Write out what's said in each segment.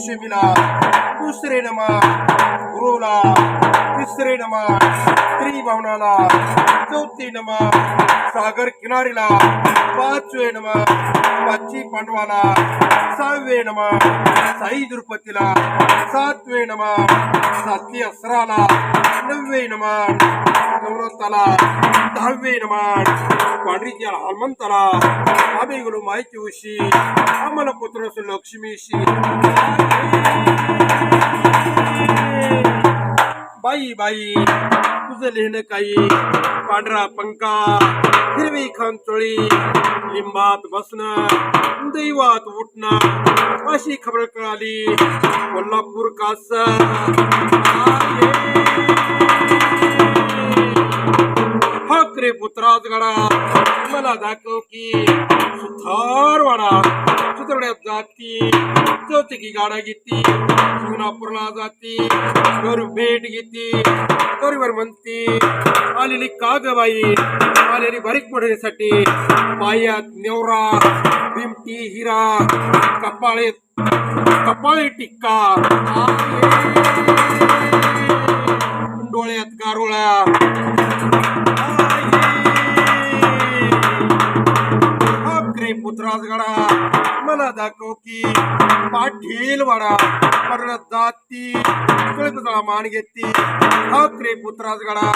लक्ष्मीला दुसरे नमाज गुरुला. तिसरे नमन त्रिभवनाला. चौथे नमाज सागर किनारीला. पाचवे नमाज पाचवी पांडवाला. सहावे नमाज साई द्रुपतीला. सातवे नमाज सातवी असराला. नववे नमाज नवरताला दहावे नमन पांढरीच्या हनुमंताला आम्ही गेलो माहिती उशी आम्हाला पुत्र असो लक्ष्मीशी बाई बाई तुझं लिहिणं काही पांढरा पंका हिरवी खान चोळी लिंबात बसणं दैवात उठणं अशी खबर कळाली कोल्हापूर कास हक रे गडा. मला दाखव की. सुथार वाडा. जाती. चौथी गाडा घेती. शिवनापूरला जाती. घर भेट घेती. तरीवर म्हणती. आलेली कागबाई आलेली बारीक पडण्यासाठी पायात नेवरा. भिमटी हिरा. कपाळे कपाळे टिक्का. डोळ्यात गारोळा. अग्रे पुत्रास गडा मला दाखव की पाठील वाडा, परत जाती तुळतला मान घेती अग्रे पुत्रास गडा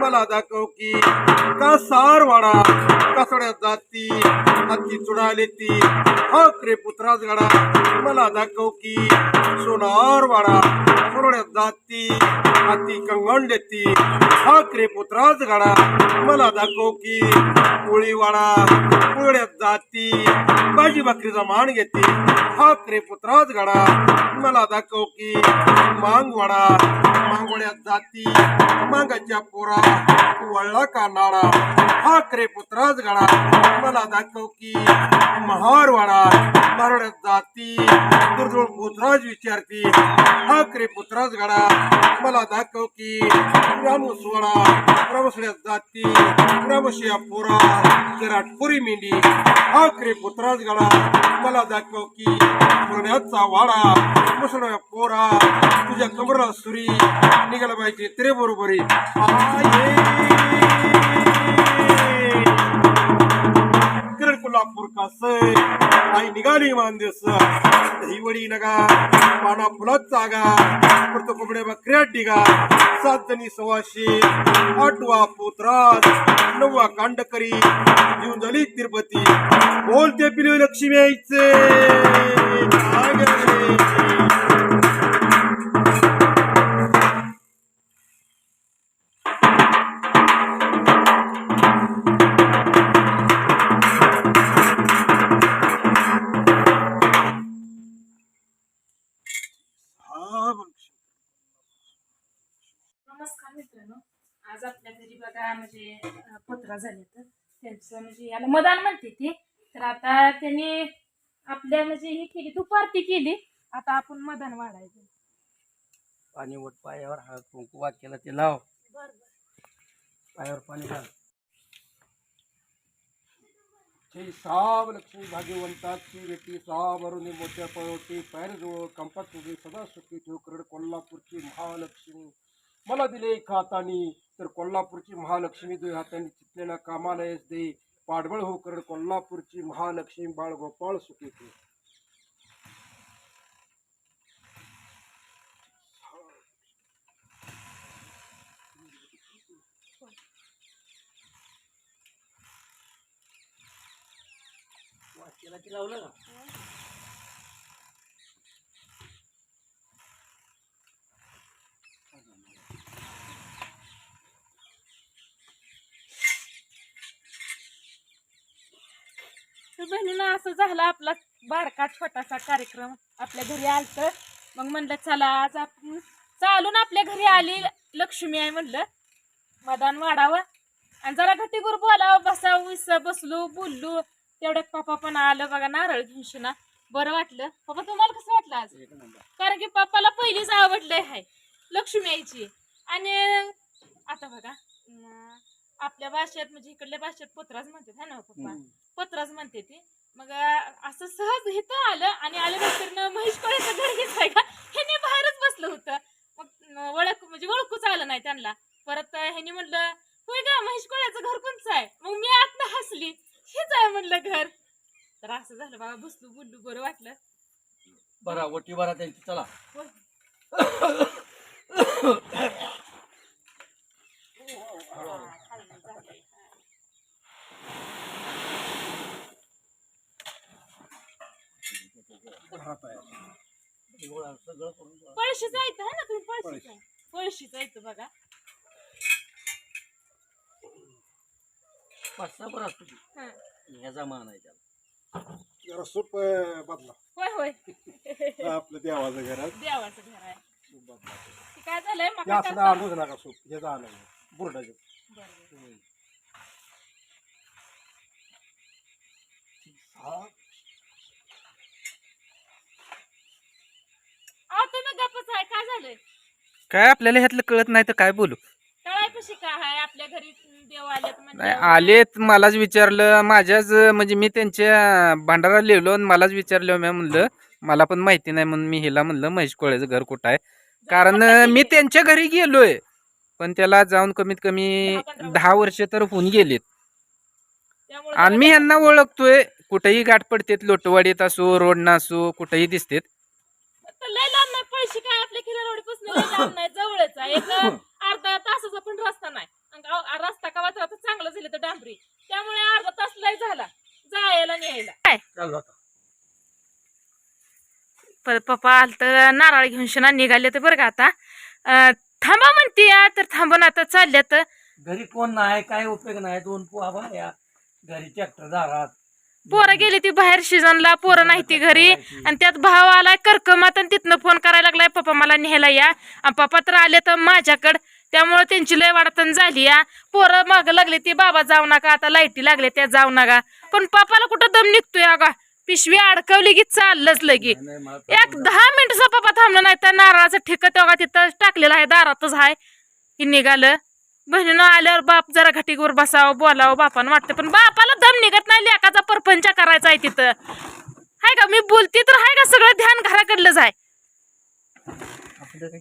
मला दाखव की कसार वाडा कसड्यात जाती हाती चुडाले ती अग्रे पुत्रास गडा मला दाखव की सोनार वाडा। सोनड्यात जाती? हाती कंगण देती. ठाकरे पुत्राच घडा. मला दाखव की पोळीवाडा पोळ्यात जाती. भाजी भाकरीचा मान घेते. ठाकरे पुत्राच घडा. मला दाखव की मांगवाडा मांगवड्यात जाती. मांगाच्या पोरा वळला का नाडा ठाकरे पुत्राच मला दाखव की महारवाडा मारड्यात जाती. दुर्जोळ पुत्राज विचारती. ठाकरे पुत्राच गाडा मला दाखव की रामसवाडा रामसड्यात जाती. रामशिया पोरा. विराटपुरी मेंढी. ठाकरे पुत्राच मला दाखव की पुण्याचा वाडा. मुसळ्या पोरा. तुझ्या कमरा सुरी. निघाला पाहिजे तेरे बरोबरी. आई निघाली मानदेस. दहीवडी नगा पाना फुलात जागा. पुरतो कोबड्या बकऱ्या डिगा. सात जणी सवाशे आठवा पोत्रास नववा कांडकरी. येऊन झाली तिरुपती. बोलते पिली लक्ष्मी यायचे मित्रांनो आज आपल्या घरी बघा म्हणजे पत्रा झाले तर. त्यांचं म्हणजे याला मदान म्हणते ती. तर आता त्यांनी आपल्या म्हणजे ही केली दुपारती केली. आता आपण मदान वाढायचं. पाणी ओट पायावर हळद कुंकू वाट केला ते लाव. पायावर पाणी घाल. श्री लक्ष्मी भाग्यवंताची बेटी मोठ्या पळवटी पैरजवळ कंपात तुझे सदा सुखी ठेव करड कोल्हापूरची महालक्ष्मी. मला दिले एका हाताने तर कोल्हापूरची महालक्ष्मी दोन हाताने चितलेल्या कामाला येस दे. पाडबळ हो करड कोल्हापूरची महालक्ष्मी बाळ गोपाळ सुखी ती लावलं का? बहिणीनं असं झालं आपला बारका छोटासा कार्यक्रम. आपल्या घरी आलत. मग म्हणलं चला आज आपण चालून आपल्या घरी आली. लक्ष्मी आहे म्हणलं. मदान वाढावं. आणि जरा घटीभर बोलावं. बसावं विस बसलो बोललो. तेवढ्यात पप्पा पण आलं बघा नारळ घेऊन. ना बरं वाटलं. पप्पा तुम्हाला कसं वाटलं आज? कारण की पप्पाला पहिलीच आवडलंय आहे. लक्ष्मी यायची. आणि आता बघा आपल्या भाषेत म्हणजे इकडल्या भाषेत पत्राच म्हणतात है ना पप्पा? हम्म. पत्राच म्हणते ती मग असं सहज इथं आलं आणि आल्यानंतर न महेश कोळ्याचं घर घेत आहे का ह्याने बाहेरच बसलं होतं मग ओळख म्हणजे ओळखूच आलं नाही त्यांना परत ह्यानी म्हणलं होय का महेश कोळ्याचं घर कोणचं आहे मग मी आतनं हसली हेच आहे म्हणलं घर तर असं झालं बाबा बसलो बोललो बरं वाटलं बरा वटी बरा त्यांची चला होय. हा, खाल्लं झालंय. गोळा सगळं करून. पळशीच आहे ना तुम्ही पळशीच आहे. पळशीच आहे बघा. पाच सहा बरं असतो हं. ह्याचा मान आहे त्याला. जरा सूप अं, बदला. होय होय. आपलं देवाचं घरात देवाचं घर आहे. सूप बदला. ते काय झालंय? ते मका असं करता- आणूच नका सूप हे झालं बुरडाचं. बरं, तुम्ही गप्पच काय आपल्याला ह्यातलं कळत नाही तर काय बोलू? तळायपाशी काय आहे आपल्या घरी देव आलेत नाही म्हणजे आलेत मलाच विचारलं. माझ्याच म्हणजे मी त्यांच्या भांडारा लिहिलो आणि मलाच विचारलं मी म्हणलं. मला पण माहिती नाही म्हणून मी हिला म्हणलं महेश कोळ्याचं घर कुठं आहे? कारण मी त्यांच्या घरी गेलोय. पण त्याला जाऊन कमीत कमी दहा वर्ष तर होऊन गेलेत. त्यामुळे आणि मी यांना ओळखतोय. कुठेही गाठ पडतेत लोटवाडीत असो रोडनं असो कुठेही दिसतेत. तर लय लांब नाही पैसे काय आपल्या खिरारोडीपासून लय लांब नाही जवळच आहे एक अर्धा तासाचा पण रस्ता नाही. रस्ता का आता चांगलं झालं तर डांबरी. त्यामुळे अर्धा तास लय झाला. जायला न्यायला. काय? आता. परत पप्पा आलत नारळ घेऊन शिना निघाले तर बरं का आता. अं, थांबा म्हणते तर थांबून आता चालल्या तर घरी कोण नाही काय उपयोग नाही. दोन पोहा बाया घरी ट्रॅक्टर दारात. पोरं गेली ती बाहेर शिजनला पोरं नाही ती घरी. आणि त्यात भाव आलाय करकमात आणि तिथनं फोन करायला लागलाय पप्पा मला न्यायला या. आणि पप्पा तर आले तर माझ्याकडं. त्यामुळे त्यांची लय वाढतन झाली या पोरं माग लागले ती बाबा जाऊ नका आता लाईटी लागले त्या जाऊ नका. पण पप्पाला कुठं दम निघतोय अगा? पिशवी अडकवली की चाललंच लगी एक दहा मिनिटचा पप्पा थांबला नाही तर नारळाचं ठिकत तेव्हा तिथं टाकलेलं आहे दारातच आहे. की निघालं? बहिणीनं आल्यावर बाप जरा घटीवर बसावं बोलावं बापानं वाटतं. पण बापाला दम निघत नाही लेकाचा परपंच करायचा आहे तिथं. हाय का? मी बोलते तर हाय का? सगळं ध्यान घराकडलंच आहे. आपलं काय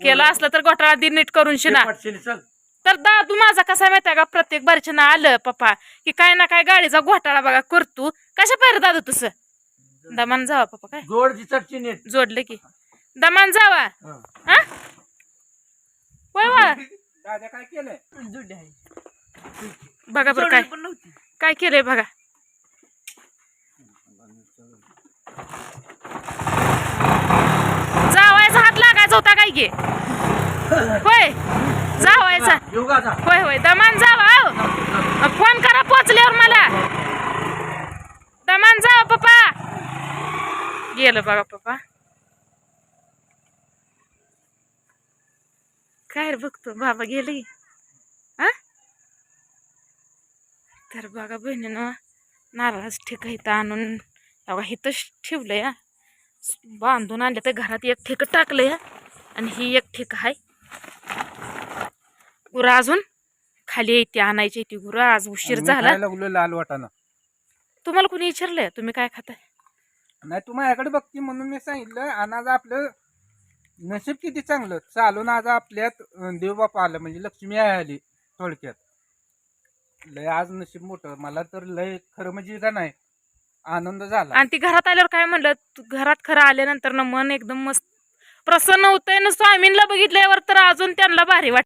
केलं? असलं तर घोटाळा दिन नीट करून शिना. तर दादू माझा कसा माहिती का? प्रत्येक बारच्यानं आलं पप्पा. की काय ना काय गाडीचा घोटाळा बघा करतो. कशा पाहिजे दादू तुझं दमान जावा पप्पा काय? जोडलं की. दमान जावा. हं. होय वा दादा काय केलंय? जोडली आहे. बघा बरं काय. काय केलंय बघा. जावायचा हात लागायचा होता काय की? होय. जावायचा? होय होय. दमान जावा हो. फोन करा पोचल्यावर मला. दमान जावा पप्पा. गेलं बघा पप्पा. काय रे बघतो? बाबा गेले. हा तर बघा बहिणीनं नारळाच ठेक इथं आणून. बघा इथंच ठेवलंय हा. बांधून आणलं तर घरात एक ठेक टाकलंय हा. आणि ही एक ठेक आहे. गुरं अजून खाली येते आणायची ती गुरं. आज उशीर झाला. लाल वाटाणा. तुम्हाला कोणी विचारलंय? तुम्ही काय खाताय? नाही तू माझ्याकडे बघती म्हणून मी सांगितलं आणि आज आपलं नशीब किती चांगलं? चालून आज आपल्यात अं, देवबापा आलं म्हणजे लक्ष्मी आली थोडक्यात. लय आज नशीब मोठं. मला तर लय खरं म्हणजे का नाही आनंद झाला. आणि ती घरात आल्यावर काय म्हणलं? तू घरात खरं आल्यानंतर ना मन एकदम मस्त प्रसन्न होतंय ना स्वामींना बघितल्यावर तर अजून त्यांना भारी वाटत